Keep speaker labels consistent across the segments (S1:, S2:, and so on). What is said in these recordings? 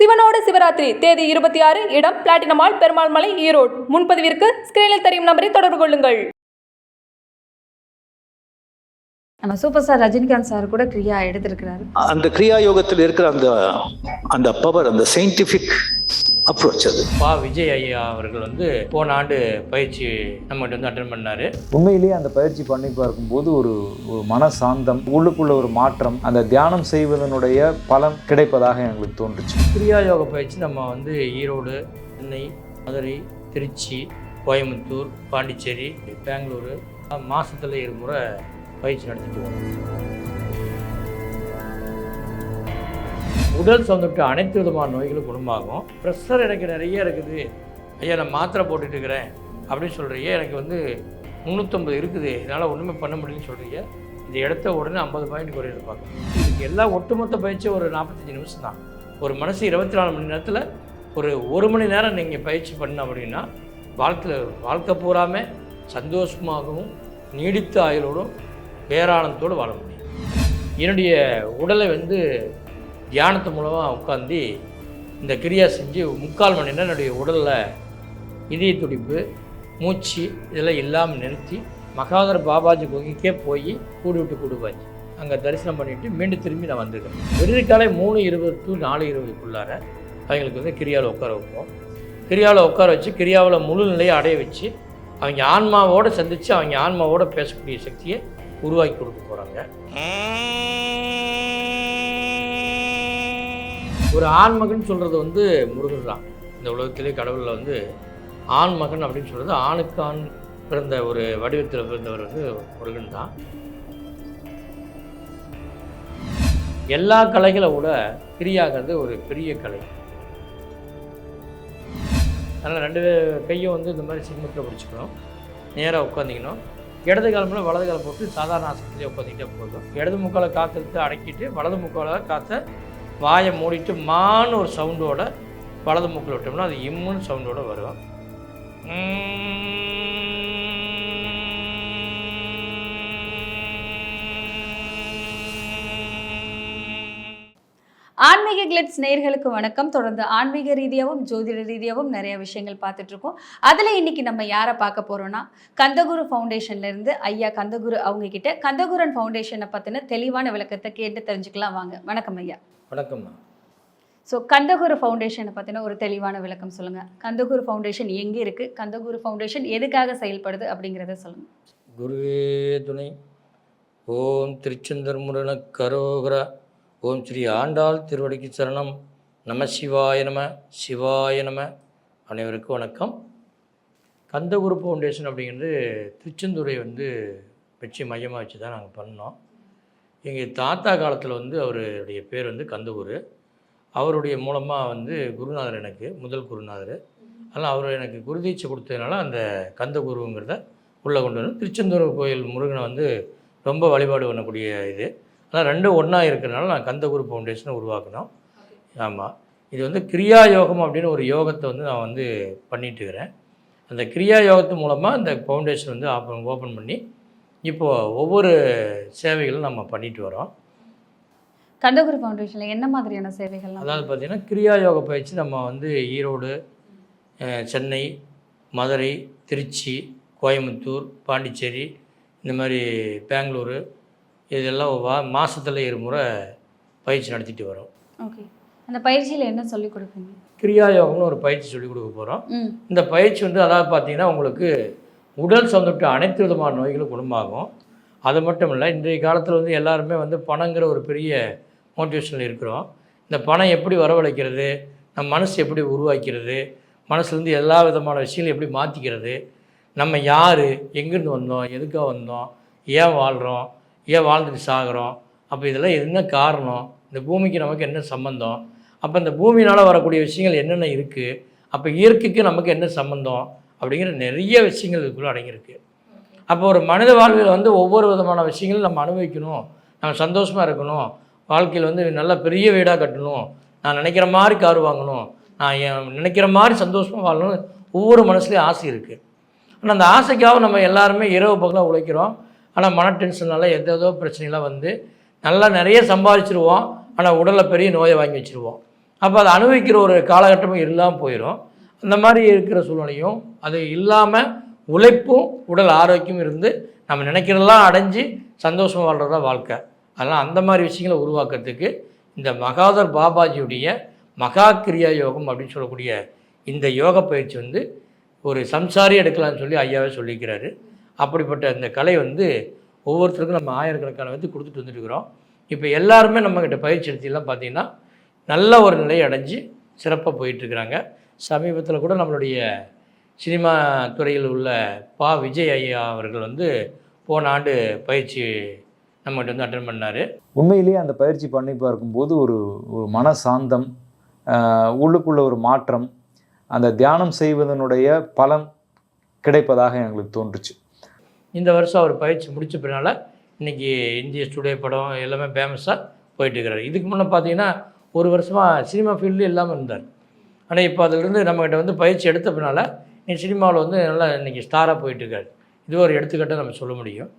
S1: சிவனோடு சிவராத்திரி தேதி இருபத்தி ஆறு இடம் பிளாட்டினமால் பெருமாள் மலை ஈரோடு. முன்பதிவிற்கு ஸ்கிரீனில் தெரியும் நம்பரை தொடர்பு கொள்ளுங்கள்.
S2: நம்ம சூப்பர் ஸ்டார் ரஜினிகாந்த் சார் கூட கிரியா எடுத்திருக்கிறாரு.
S3: அந்த கிரியா யோகத்தில் இருக்கிற அந்த அந்த பவர் அந்த சயின்டிஃபிக் அப்ரோச் அது.
S4: பா விஜய் ஐயா அவர்கள் வந்து போன ஆண்டு பயிற்சி நம்மகிட்ட வந்து அட்டன் பண்ணாரு.
S5: உண்மையிலேயே அந்த பயிற்சி பண்ணி பார்க்கும்போது ஒரு ஒரு மன சாந்தம் உள்ளுக்குள்ள ஒரு மாற்றம் அந்த தியானம் செய்வதனுடைய பலன் கிடைப்பதாக எங்களுக்கு தோன்றுச்சு.
S4: கிரியா யோக பயிற்சி நம்ம வந்து ஈரோடு சென்னை மதுரை திருச்சி கோயம்புத்தூர் பாண்டிச்சேரி பெங்களூரு மாசத்துல இருமுறை பயிற்சி நடத்திட்டு வரோம். உடல் சம்பந்தப்பட்ட அனைத்து விதமான நோய்களும் குணமாகும். ப்ரெஷர் எனக்கு நிறைய இருக்குது. ஐயா நான் மாத்திரை போட்டுட்டு இருக்கிறேன். அப்படின்னு சொல்கிறீங்க எனக்கு வந்து முந்நூற்றம்பது இருக்குது. என்னால் ஒன்றுமே பண்ண முடியலன்னு சொல்கிறீங்க இந்த இடத்த உடனே ஐம்பது பாயிண்ட் குறையிறது பார்க்கணும். இதுக்கு எல்லா ஒட்டுமொத்த பயிற்சியும் ஒரு நாற்பத்தஞ்சு நிமிஷம் தான். ஒரு மனசு இருபத்தி நாலு மணி நேரத்தில் ஒரு ஒரு மணி நேரம் நீங்கள் பயிற்சி பண்ண அப்படின்னா வாழ்க்கையில் வாழ்க்கை பூராமே சந்தோஷமாகவும் நீடித்த ஆயுளோடும் பேரானந்தத்தோடு வாழ முடியும். என்னுடைய உடலை வந்து தியானத்து மூலமாக உட்காந்து இந்த கிரியா செஞ்சு முக்கால் மணி நேரம் என்னுடைய உடலில் இதய துடிப்பு மூச்சு இதெல்லாம் இல்லாமல் நிறுத்தி மகாதர பாபாஜி குகைக்கே போய் கூடு விட்டு கூடுவாச்சு அங்கே தரிசனம் பண்ணிவிட்டு மீண்டும் திரும்பி நான் வந்திருக்கேன் விருதுக்காலை மூணு இருபது டு நாலு இருபதுக்குள்ளார அவங்களுக்கு வந்து கிரியாவில் உட்கார வைப்போம். கிரியாவில் உட்கார வச்சு கிரியாவில் முழு நிலையை அடைய வச்சு அவங்க ஆன்மாவோடு சந்தித்து அவங்க ஆன்மாவோட பேசக்கூடிய சக்தியை உருவாக்கி கொடுக்க போகிறாங்க ஒரு ஆண்மகன் சொல்கிறது வந்து முருகன் தான். இந்த உலகத்திலே கடவுளில் வந்து ஆண்மகன் அப்படின்னு சொல்கிறது ஆணுக்கான் பிறந்த ஒரு வடிவத்தில் பிறந்தவர் வந்து முருகன் தான். எல்லா கலைகளை விட கிரியாகிறது ஒரு பெரிய கலை. அதனால் ரெண்டு கையும் வந்து இந்த மாதிரி சிம்மத்தில் பிடிச்சிக்கணும். நேராக உட்காந்திக்கணும் இடது காலமில் வலது காலம் போட்டு சாதாரண ஆசனத்திலே உட்காந்துக்கிட்டே போதும். இடது முக்காலை காத்தெடுத்து அடக்கிட்டு வலது முக்கால காற்றை வாயை மூடிட்டு மான்னு ஒரு சவுண்டோட வலது மூக்கில் விட்டோம்னா அது இம்முன்னு சவுண்டோட வரும்
S2: ஆன்மீக கிளிட்ஸ் நேயர்களுக்கு வணக்கம். தொடர்ந்து ஆன்மீக ரீதியாகவும் ஜோதிட ரீதியாகவும் நிறைய விஷயங்கள் பார்த்துட்டு இருக்கோம் அதில் இன்னைக்கு நம்ம யாரை பார்க்க போறோம்னா கந்தகுரு ஃபவுண்டேஷன்லேருந்து ஐயா கந்தகுரு அவங்க கிட்ட கந்தகுரன் ஃபவுண்டேஷனை பற்றின தெளிவான விளக்கத்தை கேட்டு தெரிஞ்சுக்கலாம். வாங்க. வணக்கம் ஐயா.
S4: வணக்கம்மா.
S2: ஸோ கந்தகுரு ஃபவுண்டேஷனை பற்றின ஒரு தெளிவான விளக்கம் சொல்லுங்கள் கந்தகுரு ஃபவுண்டேஷன் எங்கே இருக்குது கந்தகுரு ஃபவுண்டேஷன் எதுக்காக செயல்படுது அப்படிங்கிறத சொல்லுங்கள்
S4: குருவே துணை. ஓம் திருச்செந்தர் முருகன கரோகரா. ஓம் ஸ்ரீ ஆண்டாள் திருவடிக்கு சரணம். நம சிவாய நம சிவாய நம. அனைவருக்கும் வணக்கம். கந்தகுரு ஃபவுண்டேஷன் அப்படிங்கிறது திருச்செந்தூரை வந்து வச்சு மையமாக வச்சு தான் நாங்கள் பண்ணோம். எங்கள் தாத்தா காலத்தில் வந்து அவருடைய பேர் வந்து கந்தகுரு அவருடைய மூலமாக வந்து குருநாதர் எனக்கு முதல் குருநாதர். அதனால் அவர் எனக்கு குருதீட்சை கொடுத்ததுனால அந்த கந்தகுருங்கிறத உள்ளே கொண்டு வந்து திருச்செந்தூர் கோயில் முருகனை வந்து ரொம்ப வழிபாடு பண்ணக்கூடிய இது. ஆனால் ரெண்டும் ஒன்றா இருக்கிறனால நான் கந்தகுரு ஃபவுண்டேஷனை உருவாக்கினோம். ஆமாம் இது வந்து கிரியா யோகம் அப்படின்னு ஒரு யோகத்தை வந்து நான் வந்து பண்ணிட்டு இருக்கிறேன். அந்த கிரியா யோகத்து மூலமாக அந்த ஃபவுண்டேஷன் வந்து ஆப்பன் ஓப்பன் பண்ணி இப்போது ஒவ்வொரு சேவைகளும் நம்ம பண்ணிட்டு வரோம்.
S2: கந்தகுரு ஃபவுண்டேஷனில் என்ன மாதிரியான சேவைகள்லாம்
S4: அதாவது பார்த்திங்கன்னா கிரியா யோக பயிற்சி நம்ம வந்து ஈரோடு சென்னை மதுரை திருச்சி கோயம்புத்தூர் பாண்டிச்சேரி இந்த மாதிரி பெங்களூரு இதெல்லாம் வா மாதத்தில் இருமுறை பயிற்சி நடத்திட்டு வரோம்.
S2: ஓகே. அந்த பயிற்சியில் என்ன சொல்லி கொடுப்பீங்க?
S4: கிரியா யோகம்னு ஒரு பயிற்சி சொல்லிக் கொடுக்க போகிறோம் இந்த பயிற்சி வந்து அதாவது பார்த்தீங்கன்னா உங்களுக்கு உடல் சம்பந்தப்பட்ட அனைத்து விதமான நோய்களும் குணமாகும். அது மட்டும் இல்லை இன்றைய காலத்தில் வந்து எல்லாருமே வந்து பணங்கிற ஒரு பெரிய மோட்டிவேஷனில் இருக்கிறோம். இந்த பணம் எப்படி வரவழைக்கிறது? நம்ம மனசு எப்படி உருவாக்கிறது? மனசுலேருந்து எல்லா விதமான விஷயங்களும் எப்படி மாற்றிக்கிறது நம்ம யார்? எங்கேருந்து வந்தோம்? எதுக்காக வந்தோம்? ஏன் வாழ்கிறோம் ஏன் வாழ்ந்துட்டு சாகிறோம்? அப்போ இதெல்லாம் என்ன காரணம்? இந்த பூமிக்கு நமக்கு என்ன சம்பந்தம்? அப்போ இந்த பூமியினால் வரக்கூடிய விஷயங்கள் என்னென்ன இருக்குது அப்போ இயற்கைக்கு நமக்கு என்ன சம்பந்தம்? அப்படிங்கிற நிறைய விஷயங்கள் இதுக்குள்ளே அடங்கியிருக்கு. அப்போ ஒரு மனித வாழ்வில் வந்து ஒவ்வொரு விதமான விஷயங்களும் நம்ம அனுபவிக்கணும். நம்ம சந்தோஷமாக இருக்கணும். வாழ்க்கையில் வந்து நல்ல பெரிய வீடாக கட்டணும். நான் நினைக்கிற மாதிரி கார் வாங்கணும். நான் என் நினைக்கிற மாதிரி சந்தோஷமாக வாழணும்னு ஒவ்வொரு மனசுலேயும் ஆசை இருக்குது ஆனால் அந்த ஆசைக்காக நம்ம எல்லாருமே இரவு பகலாக உழைக்கிறோம். ஆனால் மன டென்ஷனால எதோ ஏதோ பிரச்சனைலாம் வந்து நல்லா நிறைய சம்பாதிச்சிருவோம். ஆனால் உடலில் பெரிய நோயை வாங்கி வச்சுருவோம். அப்போ அதை அனுபவிக்கிற ஒரு காலகட்டமும் இல்லாமல் போயிடும் அந்த மாதிரி இருக்கிற சூழ்நிலையும் அது இல்லாமல் உழைப்பும் உடல் ஆரோக்கியம் இருந்து நம்ம நினைக்கிறதெல்லாம் அடைஞ்சு சந்தோஷமாக வாழ்கிறது தான் வாழ்க்கை. அதனால் அந்த மாதிரி விஷயங்களை உருவாக்குறதுக்கு இந்த மகாதர் பாபாஜியுடைய மகா கிரியா யோகம் அப்படின்னு சொல்லக்கூடிய இந்த யோக பயிற்சி வந்து ஒரு சம்சாரி எடுக்கலாம்னு சொல்லி ஐயாவே சொல்லியிருக்கிறாரு அப்படிப்பட்ட இந்த கலை வந்து ஒவ்வொருத்தருக்கும் நம்ம ஆயிரக்கணக்கான வந்து கொடுத்துட்டு வந்துட்டுருக்குறோம் இப்போ எல்லாருமே நம்மக்கிட்ட பயிற்சி எடுத்திலாம் பார்த்திங்கன்னா நல்ல ஒரு நிலையை அடைஞ்சு சிறப்பாக போயிட்டுருக்குறாங்க சமீபத்தில் கூட நம்மளுடைய சினிமா துறையில் உள்ள பா. விஜய் ஐயா அவர்கள் வந்து போன ஆண்டு பயிற்சி நம்மகிட்ட வந்து அட்டன் பண்ணார்.
S5: உண்மையிலேயே அந்த பயிற்சி பண்ணி பார்க்கும்போது ஒரு ஒரு மன சாந்தம் ஆஹ் உள்ளுக்குள்ள ஒரு மாற்றம் அந்த தியானம் செய்வதனுடைய பலன் கிடைப்பதாக எங்களுக்கு தோன்றுச்சு.
S4: இந்த வருஷம் அவர் பயிற்சி முடிச்ச பின்னால் இன்றைக்கி இந்திய ஸ்டுடியோ படம் எல்லாமே ஃபேமஸாக போயிட்டுருக்கிறாரு இதுக்கு முன்னே பார்த்தீங்கன்னா ஒரு வருஷமாக சினிமா ஃபீல்டு இல்லாமல் இருந்தார். ஆனால் இப்போ அதிலிருந்து நம்மகிட்ட வந்து பயிற்சி எடுத்த பின்னால் நீ சினிமாவில் வந்து நல்லா இன்றைக்கி ஸ்டாராக போயிட்டுருக்காரு. இது ஒரு எடுத்துக்காட்டை நம்ம சொல்ல முடியும்.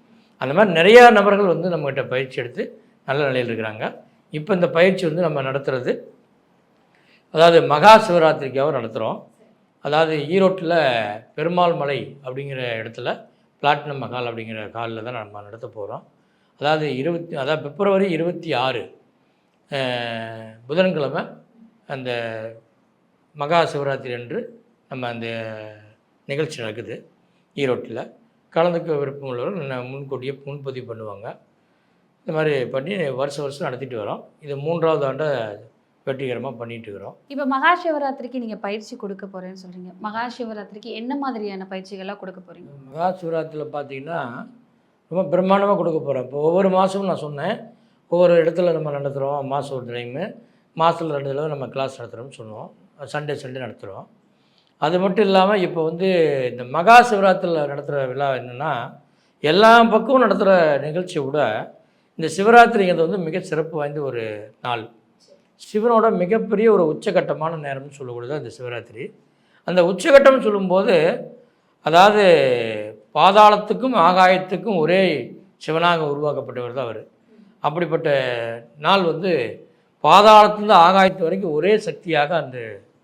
S4: அந்த மாதிரி நிறையா நபர்கள் வந்து நம்மகிட்ட பயிற்சி எடுத்து நல்ல நிலையில் இருக்கிறாங்க. இப்போ இந்த பயிற்சி வந்து நம்ம நடத்துகிறது அதாவது மகா சிவராத்திரிக்காகவும் நடத்துகிறோம் அதாவது ஈரோட்டில் பெருமாள் மலை அப்படிங்கிற இடத்துல பிளாட்டினம் மகால் அப்படிங்கிற காலில் தான் நம்ம நடத்த போகிறோம் அதாவது இருபத்தி அதாவது பிப்ரவரி இருபத்தி ஆறு புதன்கிழமை அந்த மகா சிவராத்திரி அன்று நம்ம அந்த நிகழ்ச்சி நடக்குது. ஈரோட்டில். கலந்துக்க விருப்பம் உள்ளவர்கள் முன்கூட்டியே முன்பதிவு பண்ணுவாங்க. இந்த மாதிரி பண்ணி வருஷம் வருஷம் நடத்திட்டு வரோம். இது மூன்றாவது ஆண்டை வெற்றிகரமாக பண்ணிட்டு இருக்கிறோம்.
S2: இப்போ மகா சிவராத்திரிக்கு நீங்க பயிற்சி கொடுக்க போறேன்னு சொல்றீங்க. மகா சிவராத்திரிக்கு என்ன மாதிரியான பயிற்சிகள்லாம் கொடுக்க போறீங்க?
S4: மகா சிவராத்திரியில் பார்த்தீங்கன்னா ரொம்ப பிரம்மாண்டமாக கொடுக்க போகிறோம் இப்போ ஒவ்வொரு மாதமும் நான் சொன்னேன். ஒவ்வொரு இடத்துல நம்ம நடத்துகிறோம் மாதம் ஒரு டைமு மாதத்தில் ரெண்டு தடவை நம்ம கிளாஸ் நடத்துகிறோம்னு சொல்லுவோம் சண்டே சண்டே நடத்துகிறோம் அது மட்டும் இல்லாமல் இப்போ வந்து இந்த மகா சிவராத்திரியில் நடத்துகிற விழா என்னென்னா எல்லா பக்கமும் நடத்துகிற நிகழ்ச்சியை விட இந்த சிவராத்திரிங்கிறது வந்து மிக சிறப்பு வாய்ந்த ஒரு நாள். சிவனோட மிகப்பெரிய ஒரு உச்சகட்டமான நேரம்னு சொல்லக்கூடியது அந்த சிவராத்திரி. அந்த உச்சகட்டம்னு சொல்லும்போது அதாவது பாதாளத்துக்கும் ஆகாயத்துக்கும் ஒரே சிவனாக உருவாக்கப்பட்டவர் தான் அவர். அப்படிப்பட்ட நாள் வந்து பாதாளத்துலேருந்து ஆகாயத்து வரைக்கும் ஒரே சக்தியாக அந்த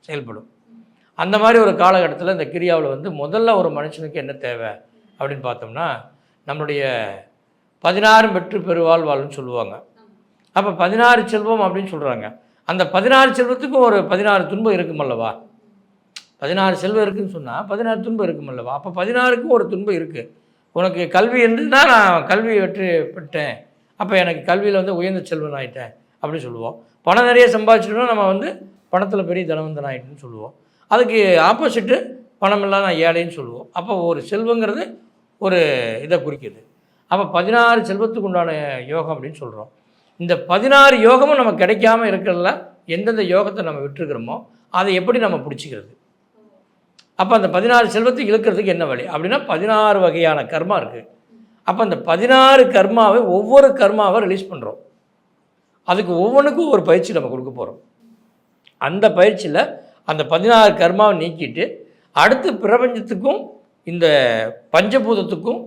S4: செயல்படும். அந்த மாதிரி ஒரு காலகட்டத்தில் இந்த கிரியாவில் வந்து முதல்ல ஒரு மனுஷனுக்கு என்ன தேவை அப்படின்னு பார்த்தோம்னா நம்மளுடைய பதினாறு பெற்று பெருவாழ் வாழ்ன்னு சொல்லுவாங்க. அப்போ பதினாறு செல்வம் அப்படின்னு சொல்கிறாங்க அந்த பதினாறு செல்வத்துக்கும் ஒரு பதினாறு துன்பம் இருக்குமல்லவா பதினாறு செல்வம் இருக்குதுன்னு சொன்னால் பதினாறு துன்பம் இருக்குமல்லவா அப்போ பதினாறுக்கும் ஒரு துன்பம் இருக்குது உனக்கு கல்வி இருந்துன்னா நான் கல்வி வெற்றி பெற்றேன். அப்போ எனக்கு கல்வியில் வந்து உயர்ந்த செல்வன் ஆகிட்டேன் அப்படின்னு சொல்லுவோம். பணம் நிறைய சம்பாதிச்சிட்டோம்னா நம்ம வந்து பணத்தில் பெரிய தனவந்தன் ஆகிட்டுன்னு சொல்லுவோம். அதுக்கு ஆப்போசிட்டு பணம் இல்லாத நான் ஏழைன்னு சொல்லுவோம். அப்போ ஒரு செல்வங்கிறது ஒரு இதை குறிக்கிது. அப்போ பதினாறு செல்வத்துக்கு உண்டான யோகம் அப்படின்னு சொல்கிறோம் இந்த பதினாறு யோகமும் நமக்கு கிடைக்காம இருக்கிறதுல எந்தெந்த யோகத்தை நம்ம விட்டுருக்கிறோமோ அதை எப்படி நம்ம பிடிச்சிக்கிறது? அப்போ அந்த பதினாறு செல்வத்தை இழுக்கிறதுக்கு என்ன வழி? அப்படின்னா பதினாறு வகையான கர்மா இருக்குது அப்போ அந்த பதினாறு கர்மாவை ஒவ்வொரு கர்மாவை ரிலீஸ் பண்ணுறோம் அதுக்கு ஒவ்வொன்றுக்கும் ஒரு பயிற்சி நம்ம கொடுக்க போகிறோம் அந்த பயிற்சியில் அந்த பதினாறு கர்மாவை நீக்கிட்டு அடுத்து பிரபஞ்சத்துக்கும் இந்த பஞ்சபூதத்துக்கும்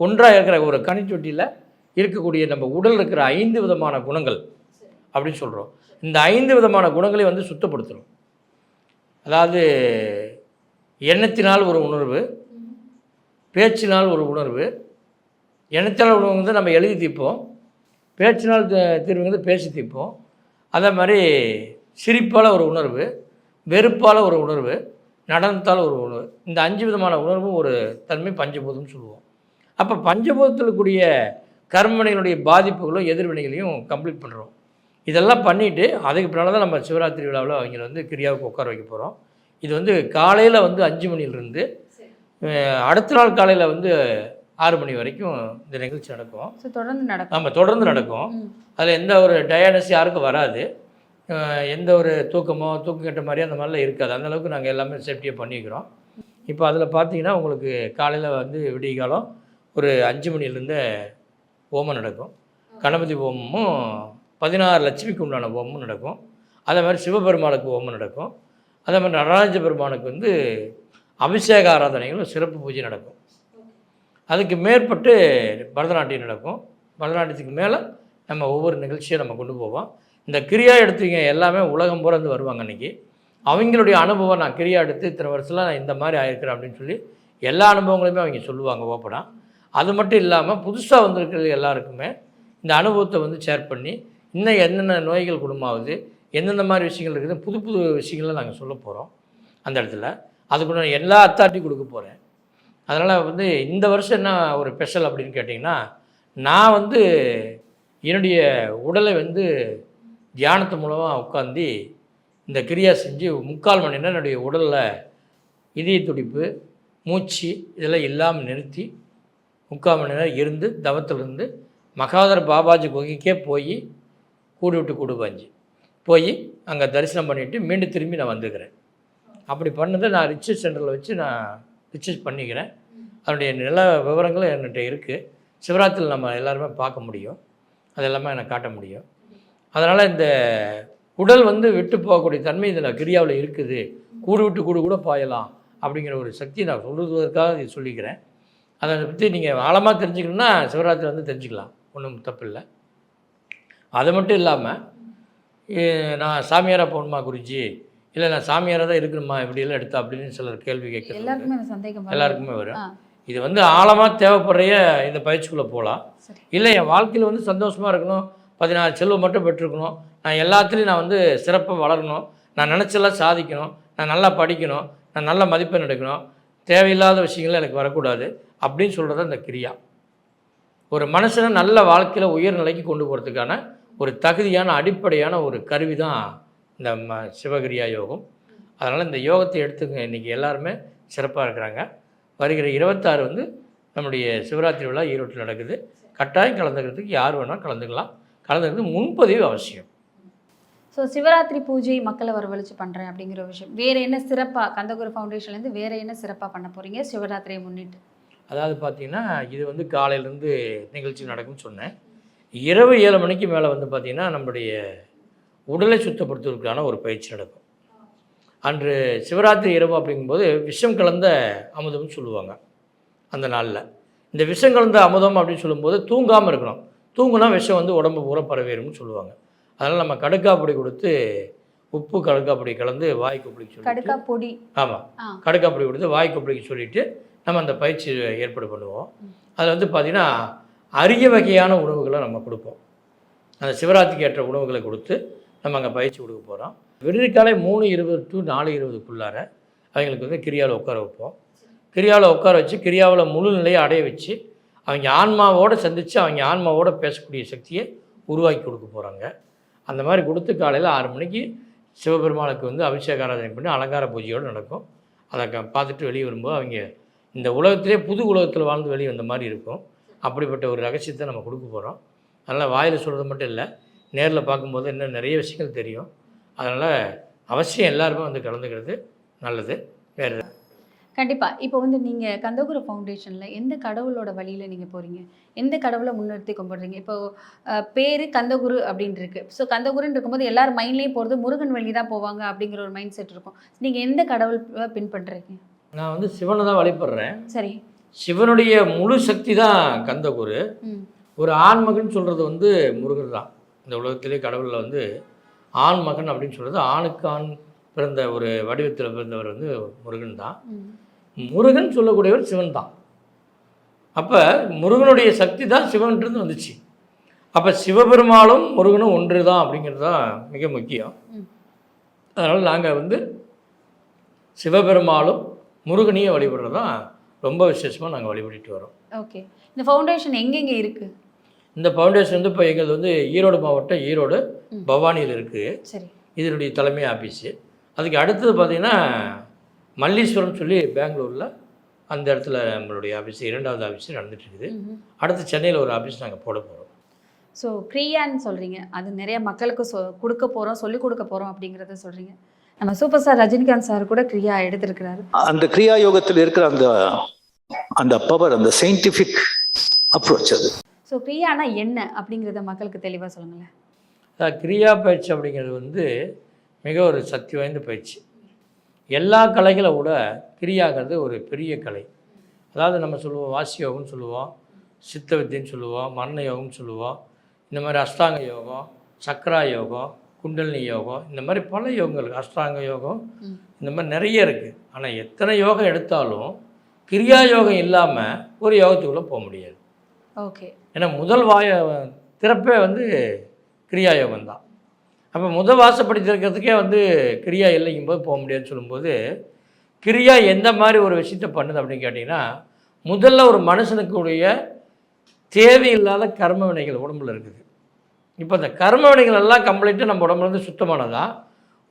S4: ஒன்றாக இருக்கிற ஒரு கனிச்சொட்டியில் இருக்கக்கூடிய நம்ம உடல் இருக்கிற ஐந்து விதமான குணங்கள் அப்படின்னு சொல்கிறோம் இந்த ஐந்து விதமான குணங்களை வந்து சுத்தப்படுத்துகிறோம் அதாவது எண்ணத்தினால் ஒரு உணர்வு பேச்சினால் ஒரு உணர்வு எண்ணத்தினால் உணர்வு வந்து நம்ம எழுதி தீர்ப்போம் பேச்சினால் த- தீர்வு வந்து பேசி தீர்ப்போம். அதே மாதிரி சிரிப்பால் ஒரு உணர்வு வெறுப்பால் ஒரு உணர்வு நடனத்தால் ஒரு உணர்வு. இந்த அஞ்சு விதமான உணர்வும் ஒரு தன்மை பஞ்சபூதம்னு சொல்லுவோம். அப்போ பஞ்சபூதத்தில் கூடிய கர்மனைகளுடைய பாதிப்புகளும் எதிர்வினைகளையும் கம்ப்ளீட் பண்ணுறோம் இதெல்லாம் பண்ணிவிட்டு அதுக்கு பின்னால் தான் நம்ம சிவராத்திரி விழாவில் அவங்கள வந்து கிரியாவுக்கு உட்கார வைக்க போகிறோம் இது வந்து காலையில் வந்து அஞ்சு மணிலிருந்து அடுத்த நாள் காலையில் வந்து ஆறு மணி வரைக்கும் இந்த நிகழ்ச்சி நடக்கும்.
S2: தொடர்ந்து நடக்கும்.
S4: நம்ம தொடர்ந்து நடக்கும். அதில் எந்த ஒரு டயர்னஸ் யாருக்கும் வராது. எந்த ஒரு தூக்கமோ தூக்கம் கெட்ட மாதிரி அந்த மாதிரிலாம் இருக்காது. அந்த அளவுக்கு நாங்கள் எல்லாமே சேஃப்டியாக பண்ணிக்கிறோம். இப்போ அதில் பார்த்தீங்கன்னா உங்களுக்கு காலையில் வந்து விடிய காலம் ஒரு அஞ்சு மணிலேருந்து ஹோமம் நடக்கும். கணபதி ஹோமமும் பதினாறு லட்சுமிக்கு உண்டான ஹோமமும் நடக்கும். அதே மாதிரி சிவபெருமானுக்கு ஹோமம் நடக்கும். அதே மாதிரி நடராஜ பெருமானுக்கு வந்து அபிஷேக ஆராதனைகளும் சிறப்பு பூஜை நடக்கும். அதுக்கு மேற்பட்டு பரதநாட்டியம் நடக்கும். பரதநாட்டியத்துக்கு மேலே நம்ம ஒவ்வொரு நிகழ்ச்சியை நம்ம கொண்டு போவோம். இந்த கிரியா எடுத்தீங்க எல்லாமே உலகம் பூரா வந்து வருவாங்க அன்றைக்கி அவங்களுடைய அனுபவம் நான் கிரியா எடுத்து இத்தனை வருஷத்தில் நான் இந்த மாதிரி ஆயிருக்கிறேன் அப்படின்னு சொல்லி எல்லா அனுபவங்களையுமே அவங்க சொல்லுவாங்க ஓப்பனாக அது மட்டும் இல்லாமல் புதுசாக வந்திருக்கிறது எல்லாருக்குமே இந்த அனுபவத்தை வந்து ஷேர் பண்ணி இன்னும் என்னென்ன நோய்கள் குணமாகுது எந்தெந்த மாதிரி விஷயங்கள் இருக்குது புது புது விஷயங்களை நாங்கள் சொல்ல போகிறோம் அந்த இடத்துல. அதுக்கு நான் எல்லா அத்தாரிட்டி கொடுக்க போகிறேன் அதனால் வந்து இந்த வருஷம் என்ன ஒரு ஸ்பெஷல் அப்படின்னு கேட்டிங்கன்னா நான் வந்து என்னுடைய உடலை வந்து தியானத்து மூலமாக உட்காந்து இந்த கிரியா செஞ்சு முக்கால் மணி நேரம் என்னுடைய உடலில் இதய துடிப்பு மூச்சு இதெல்லாம் இல்லாமல் நிறுத்தி முக்கால் மணி நேரம் இருந்து தவத்திலிருந்து மகாதர பாபாஜி குகைக்கே போய் கூடி விட்டு கூடு பாஞ்சு. போய் அங்கே தரிசனம் பண்ணிவிட்டு மீண்டும் திரும்பி நான் வந்துக்கிறேன் அப்படி பண்ணதை நான் ரிசர்ச் சென்டரில் வச்சு நான் ரிசர்ச் பண்ணிக்கிறேன். அதனுடைய நில விவரங்களும் என்கிட்ட இருக்குது சிவராத்திரியில் நம்ம எல்லாருமே பார்க்க முடியும். அது எல்லாமே எனக்கு காட்ட முடியும். அதனால் இந்த உடல் வந்து விட்டு போகக்கூடிய தன்மை இதில் கிரியாவில் இருக்குது. கூடு விட்டு கூடு கூட பாயலாம் அப்படிங்கிற ஒரு சக்தி நான் சொல்லுவதற்காக இதை சொல்லிக்கிறேன். அதை பற்றி நீங்கள் ஆழமாக தெரிஞ்சுக்கணுன்னா சிவராத்திரி வந்து தெரிஞ்சுக்கலாம். ஒன்றும் தப்பில்லை. அது மட்டும் இல்லாமல் நான் சாமியாராக போகணுமா குருஜி? இல்லை நான் சாமியாராக தான் இருக்கணுமா? இப்படியெல்லாம் எடுத்தா அப்படின்னு சிலர் கேள்வி கேட்குறது
S2: எல்லாருக்குமே வரும்.
S4: இது வந்து ஆழமாக தேவைப்படுறைய இந்த பயிற்சிக்குள்ளே போகலாம் இல்லை என் வாழ்க்கையில் வந்து சந்தோஷமாக இருக்கணும். பதினாறு செல்வம் மட்டும் பெற்றுக்கணும் நான் எல்லாத்துலேயும் நான் வந்து சிறப்பாக வளரணும். நான் நினச்செல்லாம் சாதிக்கணும். நான் நல்லா படிக்கணும். நான் நல்ல மதிப்பெண் எடுக்கணும். தேவையில்லாத விஷயங்கள் எனக்கு வரக்கூடாது. அப்படின்னு சொல்கிறது அந்த கிரியா. ஒரு மனுஷனை நல்ல வாழ்க்கையில் உயர்நிலைக்கு கொண்டு போகிறதுக்கான ஒரு தகுதியான அடிப்படையான ஒரு கருவி தான் இந்த ம சிவகிரியா யோகம். அதனால் இந்த யோகத்தை எடுத்துக்கங்க. இன்றைக்கி எல்லாருமே சிறப்பாக இருக்கிறாங்க. வருகிற இருபத்தாறு வந்து நம்முடைய சிவராத்திரி விழா ஈரோட்டில் நடக்குது. கட்டாயம் கலந்துக்கிறதுக்கு யார் வேணால் கலந்துக்கலாம். கலந்துக்கிறது முன்பதிவு அவசியம்.
S2: ஸோ சிவராத்திரி பூஜை மக்களை வரவழைச்சு பண்ணுறேன் அப்படிங்கிற விஷயம். வேற என்ன சிறப்பாக கந்தகுரு ஃபவுண்டேஷன்லேருந்து வேற என்ன சிறப்பாக பண்ண போறீங்க? சிவராத்திரியை முன்னிட்டு.
S4: அதாவது பார்த்தீங்கன்னா இது வந்து காலையிலேருந்து நிகழ்ச்சி நடக்கும்னு சொன்னேன். இரவு ஏழு மணிக்கு மேலே வந்து பார்த்திங்கன்னா நம்மளுடைய உடலை சுத்தப்படுத்துவதற்கான ஒரு பயிற்சி நடக்கும். அன்று சிவராத்திரி இரவு அப்படிங்கும்போது விஷம் கலந்த அமுதம்னு சொல்லுவாங்க. அந்த நாளில். இந்த விஷம் கலந்த அமுதம் அப்படின்னு சொல்லும்போது தூங்காமல் இருக்கணும். தூங்குனா விஷம் வந்து உடம்பு பூரா பரவேறும்னு சொல்லுவாங்க. அதனால் நம்ம கடுக்காப்பொடி கொடுத்து உப்பு கடுக்காப்பொடி கலந்து வாய் கொப்பளிக்க சொல்லி
S2: கடுக்கா பொடி
S4: ஆமாம்
S2: ஆ.
S4: கடுக்காப்பொடி கொடுத்து வாய் கொப்பளிக்க சொல்லிட்டு நம்ம அந்த பயிற்சி ஏற்பாடு பண்ணுவோம். அதில் வந்து பார்த்திங்கன்னா அரிய வகையான உணவுகளை நம்ம கொடுப்போம். அந்த சிவராத்திரிக்கு ஏற்ற உணவுகளை கொடுத்து நம்ம அங்கே பயிற்சி கொடுக்க போகிறோம் விருதுக்காலை மூணு இருபது டு நாலு இருபதுக்குள்ளார அவங்களுக்கு வந்து கிரியாவில் உட்கார வைப்போம். கிரியாவில் உட்கார வச்சு கிரியாவில் முழு நிலையை அடைய வச்சு அவங்க ஆன்மாவோடு சந்தித்து அவங்க ஆன்மாவோட பேசக்கூடிய சக்தியை உருவாக்கி கொடுக்க போகிறாங்க அந்த மாதிரி கொடுத்து காலையில் ஆறு மணிக்கு சிவபெருமானுக்கு வந்து அபிஷேக ஆராதனை பண்ணி அலங்கார பூஜையோடு நடக்கும். அதை க- பார்த்துட்டு வெளியே வரும்போது அவங்க இந்த உலகத்திலே புது உலகத்தில் வாழ்ந்து வெளியே வந்த மாதிரி இருக்கும். அப்படிப்பட்ட ஒரு ரகசியத்தை நம்ம கொடுக்க போகிறோம் அதனால் வாயில் சொல்கிறது மட்டும் இல்லை நேரில் பார்க்கும்போது இன்னும் நிறைய விஷயங்கள் தெரியும். அதனால் அவசியம் எல்லாருமே வந்து கலந்துக்கிறது நல்லது. வேறு
S2: கண்டிப்பா. இப்போ வந்து நீங்க கந்தகுரு ஃபவுண்டேஷன்ல எந்த கடவுளோட வழியில நீங்க போறீங்க? எந்த கடவுளை முன்னிறுத்தி கும்பிடுறீங்க? இப்போ அஹ், பேரு கந்தகுரு அப்படின்னு இருக்கு. ஸோ கந்தகுருன்னு இருக்கும்போது எல்லாரும் மைண்ட்லேயும் போகிறது முருகன் வழி தான் போவாங்க அப்படிங்கிற ஒரு மைண்ட் செட் இருக்கும். நீங்க எந்த கடவுள் பின்பற்றுறீங்க?
S4: நான் வந்து சிவனை தான் வழிபடுறேன்.
S2: சரி.
S4: சிவனுடைய முழு சக்தி தான் கந்தகுரு. ஒரு ஆண்மகன் சொல்கிறது வந்து முருகர் தான். இந்த உலகத்திலே கடவுளில் வந்து ஆண் மகன் அப்படின்னு சொல்கிறது ஆணுக்கு ஆண் பிறந்த ஒரு வடிவத்தில் பிறந்தவர் வந்து முருகன் தான். முருகன் சொல்லக்கூடியவர் சிவன் தான் அப்போ முருகனுடைய சக்தி தான் சிவன்கிட்டருந்து வந்துச்சு. அப்போ சிவபெருமாளும் முருகனும் ஒன்று தான் அப்படிங்கிறது தான் மிக முக்கியம். அதனால் நாங்கள் வந்து சிவபெருமாளும் முருகனையும் வழிபடுறது தான் ரொம்ப விசேஷமாக நாங்கள் வழிபடிட்டு வரோம்.
S2: ஓகே. இந்த ஃபவுண்டேஷன் எங்கெங்க இருக்கு?
S4: இந்த ஃபவுண்டேஷன் வந்து இப்போ எங்களுக்கு வந்து ஈரோடு மாவட்டம் ஈரோடு. பவானியில் இருக்குது
S2: சரி.
S4: இதனுடைய தலைமை ஆஃபீஸு அதுக்கு அடுத்தது பார்த்திங்கன்னா மல்லீஸ்வரம் சொல்லி பெங்களூரில் அந்த இடத்துல நம்மளுடைய ஆஃபீஸ் இரண்டாவது ஆஃபீஸ் நடந்துட்டு இருக்குது
S2: ம்ஹும்.
S4: அடுத்து சென்னையில் ஒரு ஆஃபீஸ் நாங்கள் போட போகிறோம்
S2: ஸோ க்ரியான்னு சொல்கிறீங்க அது நிறைய மக்களுக்கு சொ கொடுக்க போகிறோம் சொல்லிக் கொடுக்க போகிறோம் அப்படிங்கிறத சொல்கிறீங்க நம்ம சூப்பர் ஸ்டார் ரஜினிகாந்த் சார் கூட கிரியா எடுத்திருக்கிறாரு.
S3: அந்த கிரியா யோகத்தில் இருக்கிற அந்த அந்த பவர் அந்த சயின்டிஃபிக் அப்ரோச் அது.
S2: ஸோ கிரியானா என்ன அப்படிங்கிறத மக்களுக்கு தெளிவாக சொல்லுங்களேன்.
S4: கிரியா பயிற்சி அப்படிங்கிறது வந்து மிக ஒரு சக்தி வாய்ந்த பயிற்சி. எல்லா கலைகளை விட கிரியாங்கிறது ஒரு பெரிய கலை. அதாவது நம்ம சொல்லுவோம் வாசி யோகம்னு சொல்லுவோம் சித்த வித்தைன்னு சொல்லுவோம் மரண யோகம்னு சொல்லுவோம் இந்த மாதிரி அஷ்டாங்க யோகம் சக்கரா யோகம் குண்டலினி யோகம் இந்த மாதிரி பல யோகங்கள். அஷ்டாங்க யோகம். இந்த மாதிரி நிறைய இருக்குது ஆனால் எத்தனை யோகம் எடுத்தாலும் கிரியா யோகம் இல்லாமல் ஒரு யோகத்துக்குள்ளே போக முடியாது.
S2: ஓகே.
S4: ஏன்னா முதல் வாய திறப்பே வந்து கிரியா யோகம் தான் அப்போ முதல் வாசப்படி திறக்கிறதுக்கே வந்து கிரியா இல்லைங்கும் போது போக முடியாதுன்னு சொல்லும்போது கிரியா எந்த மாதிரி ஒரு விஷயத்த பண்ணுது அப்படின்னு கேட்டிங்கன்னா முதல்ல ஒரு மனுஷனுக்குடைய தேவையில்லாத கர்ம வினைகள் உடம்புல இருக்குது. இப்போ அந்த கர்ம வினைகள் எல்லாம் கம்ப்ளீட்டாக நம்ம உடம்புல இருந்து சுத்தமானதா?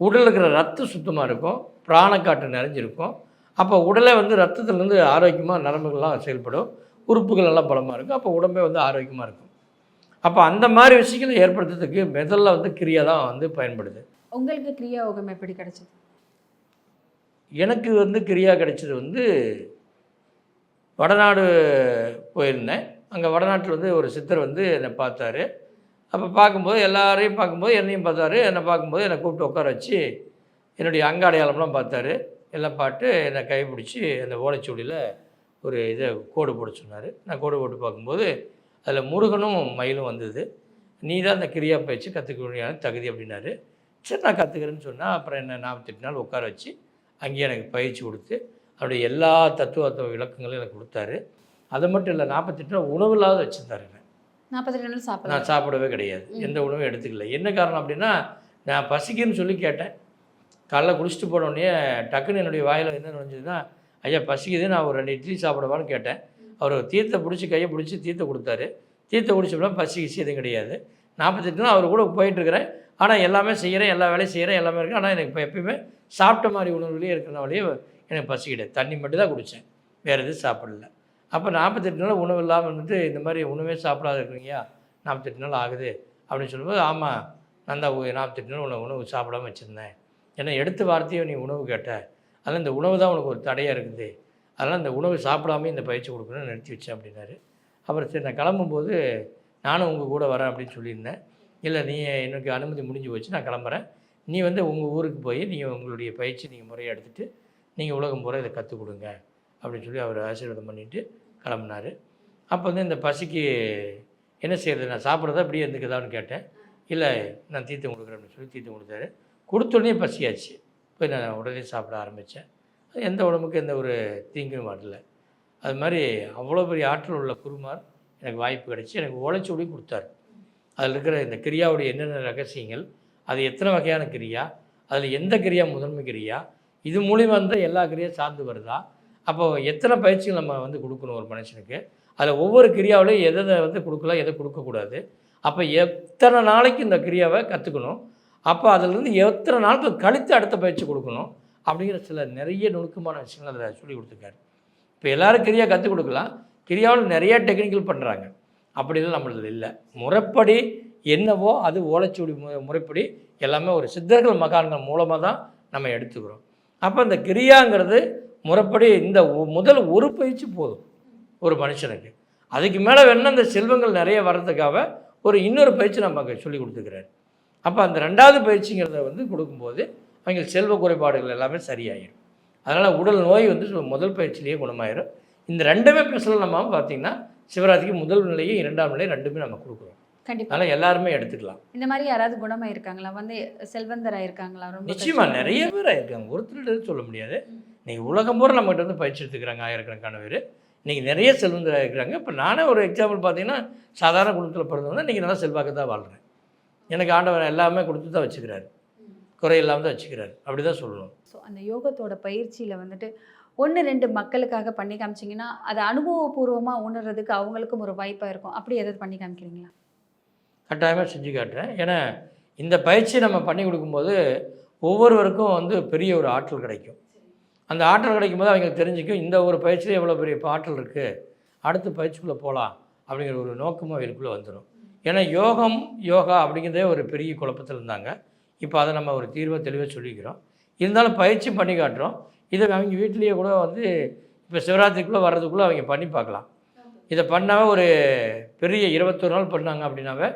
S4: உடலில் இருக்கிற ரத்தம் சுத்தமாக இருக்கும் பிராணக்காற்று நிறைஞ்சிருக்கும். அப்போ உடலே வந்து ரத்தத்துலேருந்து ஆரோக்கியமாக நரம்புகள்லாம் செயல்படும் உறுப்புகள் எல்லாம் பலமாக இருக்கும். அப்போ உடம்பே வந்து ஆரோக்கியமாக இருக்கும். அப்போ அந்த மாதிரி விஷயங்களை ஏற்படுத்துறதுக்கு முதல்ல வந்து கிரியா தான் வந்து பயன்படுது.
S2: உங்களுக்கு கிரியா யோகம் எப்படி கிடைச்சது?
S4: எனக்கு வந்து கிரியா கிடைச்சது வந்து வடநாடு போயிருந்தேன். அங்கே வடநாட்டில் வந்து ஒரு சித்தர் வந்து என்னை பார்த்தாரு. அப்போ பார்க்கும்போது எல்லாரையும் பார்க்கும்போது என்னையும் பார்த்தாரு. என்னை பார்க்கும்போது என்னை கூப்பிட்டு உட்கார வச்சு என்னுடைய அங்க அடையாளம்லாம் பார்த்தாரு. எல்லாம் பார்த்து என்னை கைப்பிடிச்சி அந்த ஓலைச்சுவடியில் ஒரு இதை கோடு போட சொன்னார். நான் கோடு போட்டு பார்க்கும்போது அதில் முருகனும் மயிலும் வந்தது. நீ தான் அந்த கிரியா பயிற்சி கற்றுக்க தகுதி அப்படின்னாரு. சரி நான் கற்றுக்கிறேன்னு சொன்னால் அப்புறம் என்ன நாற்பத்தெட்டு நாள் உட்கார வச்சு அங்கேயே எனக்கு பயிற்சி கொடுத்து அவருடைய எல்லா தத்துவ விளக்கங்களும் எனக்கு கொடுத்தாரு. அது மட்டும் இல்லை நாற்பத்தெட்டு நாள் உணவு இல்லாத வச்சுருந்தாரு என்னை.
S2: நாற்பத்தி ரெண்டு நாள் சாப்பிடலாம்
S4: நான் சாப்பிடவே கிடையாது. எந்த உணவும் எடுத்துக்கல. என்ன காரணம் அப்படின்னா நான் பசிக்குன்னு சொல்லி கேட்டேன். காலைல குளிச்சுட்டு போன உடனே டக்குன்னு என்னுடைய வாயில் என்ன நுழைஞ்சதுன்னா ஐயா பசிக்குது நான் ஒரு ரெண்டு இட்லி சாப்பிடவான்னு கேட்டேன். அவர் தீர்த்தை பிடிச்சி கையை பிடிச்சி தீர்த்தை கொடுத்தாரு. தீர்த்தை குடிச்சோம்னா பசி கிசி எதுவும் கிடையாது. நாற்பத்தெட்டு நாள் அவர் கூட போயிட்டுருக்கிறேன். ஆனால் எல்லாமே செய்கிறேன் எல்லா வேலையும் செய்கிறேன் எல்லாமே இருக்குது ஆனால் எனக்கு இப்போ எப்பயுமே சாப்பிட்ட மாதிரி உணவுலேயே இருக்கிறனாலேயே எனக்கு பசி கிடையாது. தண்ணி மட்டும் தான் குடித்தேன் வேறு எதுவும் சாப்பிடல. அப்போ நாற்பத்தெட்டு நாள் உணவு இல்லாமல் வந்துட்டு இந்த மாதிரி உணவே சாப்பிடாத இருக்கிறீங்கயா நாற்பத்தெட்டு நாள் ஆகுது அப்படின்னு சொல்லும்போது ஆமாம் நான் தான் நாற்பத்தெட்டு நாள் உணவு உணவு சாப்பிடாம வச்சுருந்தேன். ஏன்னா எடுத்த வார்த்தையை நீ உணவு கேட்ட. அதனால் இந்த உணவு தான் உனக்கு ஒரு தடையாக இருக்குது. அதனால் இந்த உணவு சாப்பிடாம இந்த பயிற்சி கொடுக்கணும்னு நிறுத்தி வச்சேன் அப்படின்னாரு. அப்புறம் சரி நான் கிளம்பும்போது நானும் உங்கள் கூட வரேன் அப்படின்னு சொல்லியிருந்தேன். இல்லை நீ எனக்கு அனுமதி முடிஞ்சு போச்சு நான் கிளம்புறேன். நீ வந்து உங்கள் ஊருக்கு போய் நீங்கள் உங்களுடைய பயிற்சி நீங்கள் முறையை எடுத்துகிட்டு நீங்கள் உலகம் பூரா இதை கற்றுக் கொடுங்க அப்படின்னு சொல்லி அவர் ஆசீர்வாதம் பண்ணிவிட்டு கிளம்புனார். அப்போ வந்து இந்த பசிக்கு என்ன செய்கிறது நான் சாப்பிட்றதா இப்படியே இருந்துக்குதான்னு கேட்டேன். இல்லை நான் தீர்த்தம் கொடுக்குறேன் அப்படின்னு சொல்லி தீர்த்தம் கொடுத்தாரு. கொடுத்த உடனே பசியாச்சு. போய் நான் உடனே சாப்பிட ஆரம்பித்தேன் எந்த உடம்புக்கு எந்த ஒரு தீங்கும் வரல. அது மாதிரி அவ்வளோ பெரிய ஆற்றல் உள்ள குருமார் எனக்கு வாய்ப்பு கிடைச்சி எனக்கு ஓலைச்சூடி கொடுத்தாரு. அதில் இருக்கிற இந்த கிரியாவுடைய என்னென்ன ரகசியங்கள் அது எத்தனை வகையான கிரியா அதில் எந்த கிரியா முதன்மை கிரியா இது மூலியமாக இருந்தால் எல்லா கிரியா சார்ந்து வருதா? அப்போ எத்தனை பயிற்சிகள் நம்ம வந்து கொடுக்கணும் ஒரு மனுஷனுக்கு? அதில் ஒவ்வொரு கிரியாவிலையும் எதை எதை வந்து கொடுக்கலாம் எதை கொடுக்கக்கூடாது? அப்போ எத்தனை நாளைக்கு இந்த கிரியாவை கற்றுக்கணும் அப்போ அதிலிருந்து எத்தனை நாட்கள் கழித்து அடுத்த பயிற்சி கொடுக்கணும்? அப்படிங்கிற சில நிறைய நுணுக்கமான விஷயங்கள் அதில் சொல்லி கொடுத்துருக்காரு. இப்போ எல்லாரும் கிரியா கற்றுக் கொடுக்கலாம். கிரியாவில் நிறைய டெக்னிக்கல் பண்ணுறாங்க அப்படிலாம் நம்மளது இல்லை. முறைப்படி என்னவோ அது ஓலைச்சுவடி மு முறைப்படி எல்லாமே ஒரு சித்தர்கள் மகான்கள் மூலமாக தான் நம்ம எடுத்துக்கிறோம். அப்போ இந்த கிரியாங்கிறது முறைப்படி இந்த முதல் ஒரு பயிற்சி போதும் ஒரு மனுஷனுக்கு. அதுக்கு மேலே வேணும்னா இந்த செல்வங்கள் நிறைய வர்றதுக்காக ஒரு இன்னொரு பயிற்சி நமக்கு சொல்லி கொடுத்துக்கிறாரு. அப்போ அந்த ரெண்டாவது பயிற்சிங்கிறத வந்து கொடுக்கும்போது அவங்க செல்வ குறைபாடுகள் எல்லாமே சரியாயிடும் அதனால் உடல் நோய் வந்து முதல் பயிற்சியிலேயே குணமாயிரும். இந்த ரெண்டுமே ஸ்பெஷல் நம்ம பார்த்தீங்கன்னா சிவராத்திரிக்கு முதல் நிலையும் இரண்டாம் நிலையும் ரெண்டுமே நம்ம கொடுக்குறோம்.
S2: கண்டிப்பா.
S4: அதனால் எல்லாருமே எடுத்துக்கலாம்.
S2: இந்த மாதிரி யாராவது குணமாயிருக்காங்களா? வந்து செல்வந்தராயிருக்காங்களா? ரொம்ப
S4: நிச்சயமா
S2: கஷ்டம்.
S4: நிறைய பேர் இருக்காங்க ஒருத்தர் சொல்ல முடியாது. இன்னைக்கு உலகம் பூரா நம்மகிட்ட வந்து பயிற்சி எடுத்துக்கிறாங்க ஆயிரக்கணக்கான பேர். இன்னைக்கு நிறைய செல்வந்தராக இருக்கிறாங்க இப்போ நானே ஒரு எக்ஸாம்பிள் பார்த்தீங்கன்னா சாதாரண குடும்பத்தில் பிறந்தவங்க இன்றைக்கி நல்லா செல்வாக்கு தான் வாழ்கிறேன் எனக்கு ஆண்டவன் எல்லாமே கொடுத்து தான் வச்சுக்கிறாரு. குறை இல்லாமல் தான் வச்சுக்கிறாரு. அப்படி தான் சொல்லணும்.
S2: ஸோ அந்த யோகத்தோட பயிற்சியில் வந்துட்டு ஒன்று ரெண்டு மக்களுக்காக பண்ணி காமிச்சிங்கன்னா அதை அனுபவபூர்வமாக உணர்றதுக்கு அவங்களுக்கும் ஒரு வாய்ப்பாக இருக்கும். அப்படி எதாவது பண்ணி காமிக்கிறீங்களா?
S4: கட்டாயமாக செஞ்சு காட்டுறேன். ஏன்னா இந்த பயிற்சி நம்ம பண்ணி கொடுக்கும்போது ஒவ்வொருவருக்கும் வந்து பெரிய ஒரு ஆற்றல் கிடைக்கும். அந்த ஆற்றல் கிடைக்கும் போது அவங்களுக்கு தெரிஞ்சுக்கும் இந்த ஒரு பயிற்சியில் எவ்வளோ பெரிய ஆற்றல் இருக்குது அடுத்த பயிற்சிக்குள்ளே போகலாம் அப்படிங்கிற ஒரு நோக்கமும் அவங்களுக்குள்ளே வந்துடும் ஏன்னா யோகம் யோகா அப்படிங்கிறதே ஒரு பெரிய குழப்பத்தில் இருந்தாங்க. இப்போ அதை நம்ம ஒரு தீர்வை தெளிவாக சொல்லிக்கிறோம். இருந்தாலும் பயிற்சி பண்ணி காட்டுறோம். இதை அவங்க வீட்டிலேயே கூட வந்து இப்போ சிவராத்திரிக்குள்ளே வர்றதுக்குள்ளே அவங்க பண்ணி பார்க்கலாம். இதை பண்ணாவே ஒரு பெரிய இருபத்தொரு நாள் பண்ணாங்க அப்படின்னாவே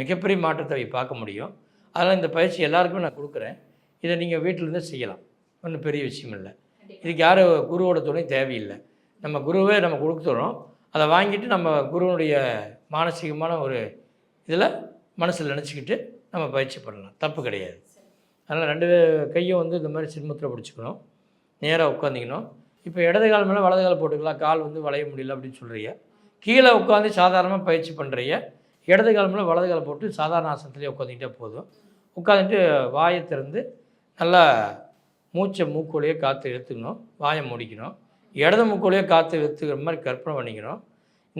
S4: மிகப்பெரிய மாற்றத்தை அவங்க பார்க்க முடியும். அதனால் இந்த பயிற்சி எல்லாருக்குமே நான் கொடுக்குறேன். இதை நீங்கள் வீட்டிலேருந்து செய்யலாம். ஒன்றும் பெரிய விஷயம் இல்லை. இதுக்கு யாரும் குருவோட துணை தேவையில்லை. நம்ம குருவே நம்ம கொடுத்துறோம். அதை வாங்கிட்டு நம்ம குருவனுடைய மானசீகமான ஒரு இதில் மனசில் நினச்சிக்கிட்டு நம்ம பயிற்சி பண்ணலாம். தப்பு கிடையாது. அதனால் ரெண்டு கையும் வந்து இந்த மாதிரி சின்மத்தில் பிடிச்சிக்கணும். நேராக உட்காந்திக்கணும் இப்போ இடது கால் மேலே வலது கால் போட்டுக்கலாம். கால் வந்து வளைய முடியல அப்படின்னு சொல்கிறீங்க கீழே உட்காந்து சாதாரணமாக பயிற்சி பண்ணுறீங்க இடது கால் மேலே வலது கால் போட்டு சாதாரண ஆசனத்துலேயே உட்காந்துக்கிட்டே போதும். உட்காந்துட்டு வாயை திறந்து நல்லா மூச்சை மூக்கோலையே காற்று இழுத்துக்கணும். வாயை முடிக்கணும். இடது மூக்கோலையே காற்று இழுத்துக்கிற மாதிரி கற்பனை பண்ணிக்கணும்.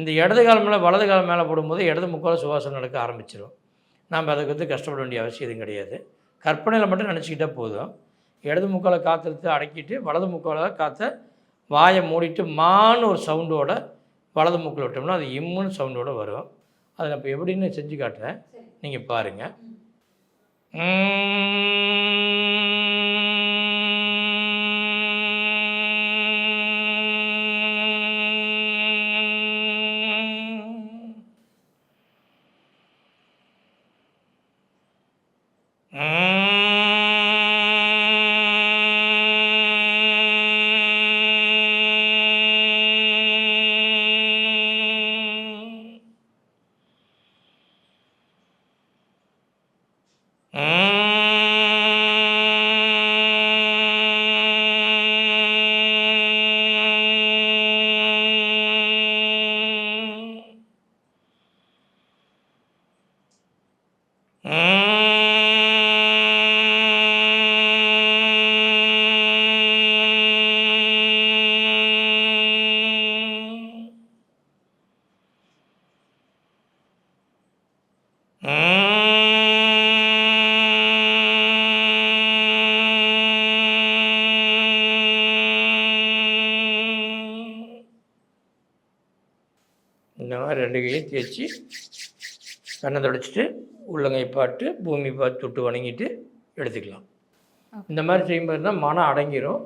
S4: இந்த இடது கால் மேலே வலது கால் மேலே போடும்போது இடது மூக்கோல சுவாசம் நடக்க ஆரம்பிச்சிடும் நாம் அதுக்கு வந்து கஷ்டப்பட வேண்டிய அவசியம் எதுவும் கிடையாது. கற்பனையில் மட்டும் நினச்சிக்கிட்டே போதும். இடது முக்கால காற்று எடுத்து அடக்கிட்டு வலது முக்கால காற்றை வாயை மூடிட்டு மான்னு ஒரு சவுண்டோட வலது மூக்கில் விட்டோம்னா அது இம்முன்னு சவுண்டோட வரும். அதை நான் இப்போ எப்படின்னு செஞ்சு காட்டுறேன். நீங்கள் பாருங்கள் ரெண்டு கையும் தேய்ச்சி கண்ணை தொடச்சிட்டு உள்ளங்கை பாட்டு பூமி பார்த்து தொட்டு வணங்கிட்டு எடுத்துக்கலாம். இந்த மாதிரி செய்யும்போது தான் மனம் அடங்கிரும்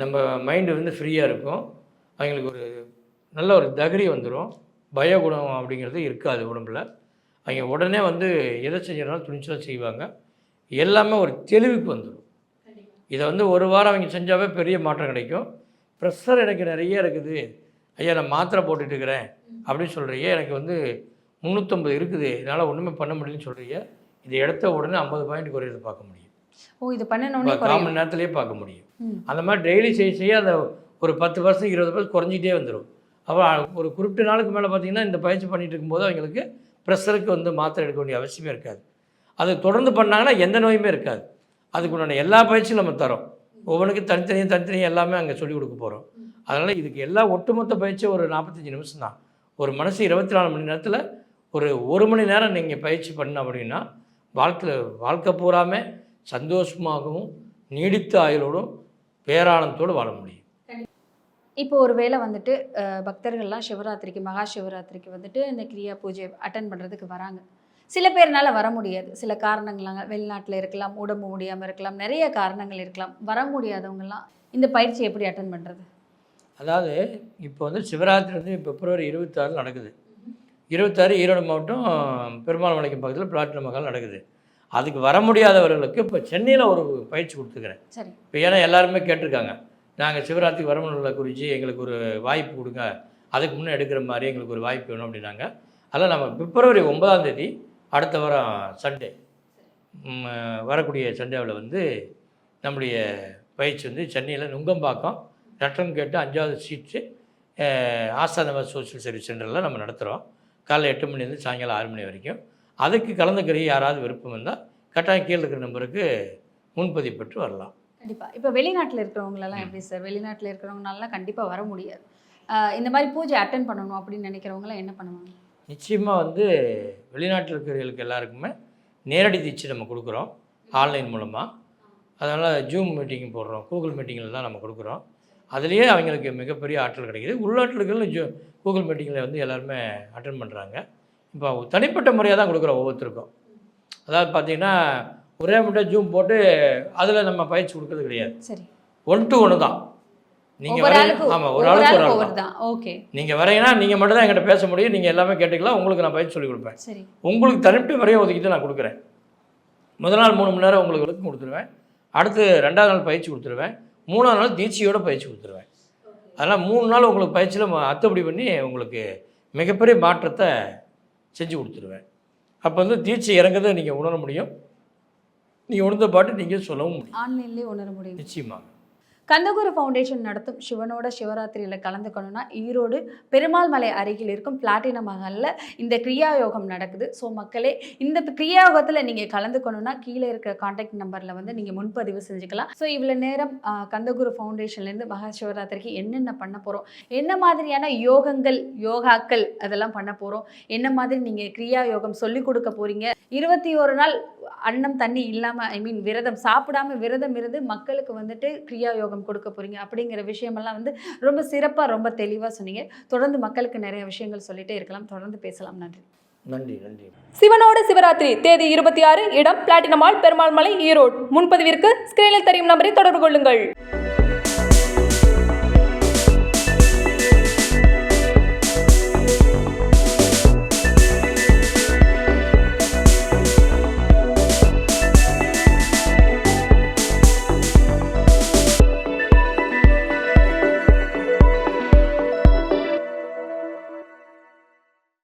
S4: நம்ம மைண்டு வந்து ஃப்ரீயாக இருக்கும். அவங்களுக்கு ஒரு நல்ல ஒரு தகரி வந்துடும் பயகுணம் அப்படிங்கிறது இருக்காது உடம்புல. அவங்க உடனே வந்து எதை செஞ்சாலும் துணிச்சலாக செய்வாங்க. எல்லாமே ஒரு தெளிவுக்கு வந்துடும் இதை வந்து ஒரு வாரம் அவங்க செஞ்சாவே பெரிய மாற்றம் கிடைக்கும். ப்ரெஷர் எனக்கு நிறைய இருக்குது. ஐயா நான் மாத்திரை போட்டுட்டு இருக்கிறேன் அப்படின்னு சொல்கிறீங்க எனக்கு வந்து முந்நூற்றம்பது இருக்குது. என்னால் ஒன்றுமே பண்ண முடியலன்னு சொல்கிறீங்க இதை எடுத்த உடனே ஐம்பது பாயிண்ட் குறையிறது பார்க்க முடியும்.
S2: ஓ இது பண்ணணும்னே
S4: கால் மணி நேரத்துலேயே பார்க்க முடியும். அந்த மாதிரி டெய்லி செய்ய செய்ய அந்த ஒரு பத்து பர்சன்ட் இருபது பர்சன்ட் குறைஞ்சிட்டே வந்துடும் அப்புறம் ஒரு குறிப்பிட்ட நாளுக்கு மேலே பார்த்தீங்கன்னா இந்த பயிற்சி பண்ணிட்டு இருக்கும்போது அவங்களுக்கு ப்ரெஷருக்கு வந்து மாத்திரை எடுக்க வேண்டிய அவசியமே இருக்காது. அது தொடர்ந்து பண்ணாங்கன்னா எந்த நோயுமே இருக்காது. அதுக்கு உண்டான எல்லா பயிற்சியும் நம்ம தரோம். ஒவ்வொன்றுக்கும் தனித்தனியாக தனித்தனியாக எல்லாமே அங்கே சொல்லிக் கொடுக்க போகிறோம் அதனால் இதுக்கு எல்லா ஒட்டுமொத்த பயிற்சியும் ஒரு நாற்பத்தஞ்சு நிமிஷம் தான். ஒரு மனசு இருபத்தி நாலு மணி நேரத்தில் ஒரு ஒரு மணி நேரம் நீங்கள் பயிற்சி பண்ண அப்படின்னா வாழ்க்கையில் வாழ்க்கை பூராமே சந்தோஷமாகவும் நீடித்த ஆயுளோடும் பேரானந்தோடு வாழ முடியும்.
S2: இப்போ ஒரு வேளை வந்துட்டு பக்தர்கள்லாம் சிவராத்திரிக்கு மகா சிவராத்திரிக்கு வந்துட்டு இந்த கிரியா பூஜை அட்டன் பண்ணுறதுக்கு வராங்க. சில பேர்னால வர முடியாது. சில காரணங்களாங்க வெளிநாட்டில் இருக்கலாம் உடம்பு முடியாமல் இருக்கலாம் நிறைய காரணங்கள் இருக்கலாம். வர முடியாதவங்கலாம் இந்த பயிற்சி எப்படி அட்டன் பண்ணுறது
S4: அதாவது இப்போ வந்து சிவராத்திரி வந்து பிப்ரவரி இருபத்தாறு நடக்குது. இருபத்தாறு ஈரோடு மாவட்டம் பெருமாள் மலைக்கு பக்கத்தில் பிளாட்டினம் மகால் நடக்குது. அதுக்கு வர முடியாதவர்களுக்கு இப்போ சென்னையில் ஒரு பயிற்சி கொடுத்துக்கிறேன்
S2: சரி.
S4: இப்போ ஏன்னா எல்லாருமே கேட்டிருக்காங்க. நாங்கள் சிவராத்திரிக்கு வரமுள்ள குறித்து எங்களுக்கு ஒரு வாய்ப்பு கொடுங்க. அதுக்கு முன்னே எடுக்கிற மாதிரி எங்களுக்கு ஒரு வாய்ப்பு வேணும் அப்படின்னாங்க. அதில் நம்ம பிப்ரவரி ஒன்பதாம் தேதி அடுத்த வாரம் சண்டே. வரக்கூடிய சண்டேவில் வந்து நம்முடைய பயிற்சி வந்து சென்னையில் நுங்கம்பாக்கம் லெட்டரம் கேட்டு அஞ்சாவது சீட்டு ஆசானவ சோஷியல் சர்வீஸ் சென்டரில் நம்ம நடத்துகிறோம் காலைல எட்டு மணிலேருந்து சாயங்காலம் ஆறு மணி வரைக்கும். அதுக்கு கலந்துக்கிற யாராவது விருப்பம் இருந்தால் கட்டாயம் கீழே இருக்கிற நம்பருக்கு முன்பதிவு பெற்று வரலாம்.
S2: கண்டிப்பா. இப்போ வெளிநாட்டில் இருக்கிறவங்களெல்லாம் எப்படி சார்? வெளிநாட்டில் இருக்கிறவங்கனால கண்டிப்பாக வர முடியாது. இந்த மாதிரி பூஜை அட்டன் பண்ணணும் அப்படின்னு நினைக்கிறவங்களாம் என்ன பண்ணுவாங்க
S4: நிச்சயமாக வந்து வெளிநாட்டில் இருக்கிறவங்களுக்கு எல்லாருக்குமே நேரடி தீட்சை நம்ம கொடுக்குறோம். ஆன்லைன் மூலமாக அதனால் ஜூம் மீட்டிங் போடுறோம். கூகுள் மீட்டிங்கில் தான் நம்ம கொடுக்குறோம். அதுலேயே அவங்களுக்கு மிகப்பெரிய ஆற்றல் கிடைக்குது. உள்நாட்டில் ஜூ கூகுள் மீட்டிங்கில் வந்து எல்லாருமே அட்டன் பண்ணுறாங்க இப்போ தனிப்பட்ட முறையாக தான் கொடுக்குறோம் ஒவ்வொருத்தருக்கும். அதாவது பார்த்தீங்கன்னா ஒரே மட்டும் ஜூம் போட்டு அதில் நம்ம பயிற்சி கொடுக்கறது கிடையாது.
S2: சரி.
S4: ஒன் டு ஒன்று தான். நீங்கள் ஆமாம் ஒரு ஆளுக்கு ஒரு ஆள் தான்.
S2: ஓகே.
S4: நீங்கள் வரீங்கன்னா நீங்கள் மட்டும் தான் என்கிட்ட பேச முடியும். நீங்கள் எல்லாமே கேட்டுக்கலாம். உங்களுக்கு நான் பயிற்சி சொல்லிக் கொடுப்பேன்
S2: சரி.
S4: உங்களுக்கு தனிப்பட்ட வரையும் ஒதுக்கிட்டு நான் கொடுக்குறேன். முதல் நாள் மூணு மணி நேரம் உங்களுக்கு கொடுத்துருவேன். அடுத்து ரெண்டாவது நாள் பயிற்சி கொடுத்துருவேன். மூணாவது நாள் தீட்சையோட பயிற்சி கொடுத்துருவேன். அதனால் மூணு நாள் உங்களுக்கு பயிற்சியில் அத்துப்படி பண்ணி உங்களுக்கு மிகப்பெரிய மாற்றத்தை செஞ்சு கொடுத்துருவேன். அப்போ வந்து தீட்சை இறங்குறதை நீங்கள் உணர முடியும். நீங்கள் உணர்ந்த பாட்டு நீங்கள் சொல்லவும் முடியும்.
S2: ஆன்லைன்லேயே உணர முடியும்.
S4: நிச்சயமாக.
S2: கந்தகுரு ஃபவுண்டேஷன் நடத்தும் சிவனோட சிவராத்திரியில் கலந்துக்கணும்னா ஈரோடு பெருமாள் மலை அருகில் இருக்கும் பிளாட்டினம் மகளில் இந்த கிரியா யோகம் நடக்குது. ஸோ மக்களே இந்த கிரியா யோகத்தில் நீங்கள் கலந்துக்கணும்னா கீழே இருக்கிற காண்டாக்ட் நம்பரில் வந்து நீங்கள் முன்பதிவு செஞ்சுக்கலாம். ஸோ இவ்வளோ நேரம் கந்தகுரு ஃபவுண்டேஷன்லேருந்து மகா சிவராத்திரிக்கு என்னென்ன பண்ண போகிறோம் என்ன மாதிரியான யோகங்கள் யோகாக்கள் அதெல்லாம் பண்ண போகிறோம் என்ன மாதிரி நீங்கள் கிரியா யோகம் சொல்லிக் கொடுக்க போகிறீங்க இருபத்தி ஒரு நாள் அன்னம் தண்ணி இல்லாமல் ஐ மீன் விரதம் சாப்பிடாம விரதம் இருந்து மக்களுக்கு வந்துட்டு கிரியா யோகம் கொடுக்க போறீங்க அப்படிங்கிற விஷயமெல்லாம் வந்து ரொம்ப சிறப்பாக ரொம்ப தெளிவாக சொன்னீங்க. தொடர்ந்து மக்களுக்கு நிறைய விஷயங்கள் சொல்லிட்டே இருக்கலாம். தொடர்ந்து பேசலாம். நன்றி.
S4: நன்றி நன்றி.
S1: சிவனோட சிவராத்திரி தேதி இருபத்தி ஆறு இடம் பிளாட்டினமால் பெருமாள் மலை ஈரோடு. முன்பதிவிற்கு ஸ்கிரீனில் தெரியும் நம்பரை தொடர்பு கொள்ளுங்கள்.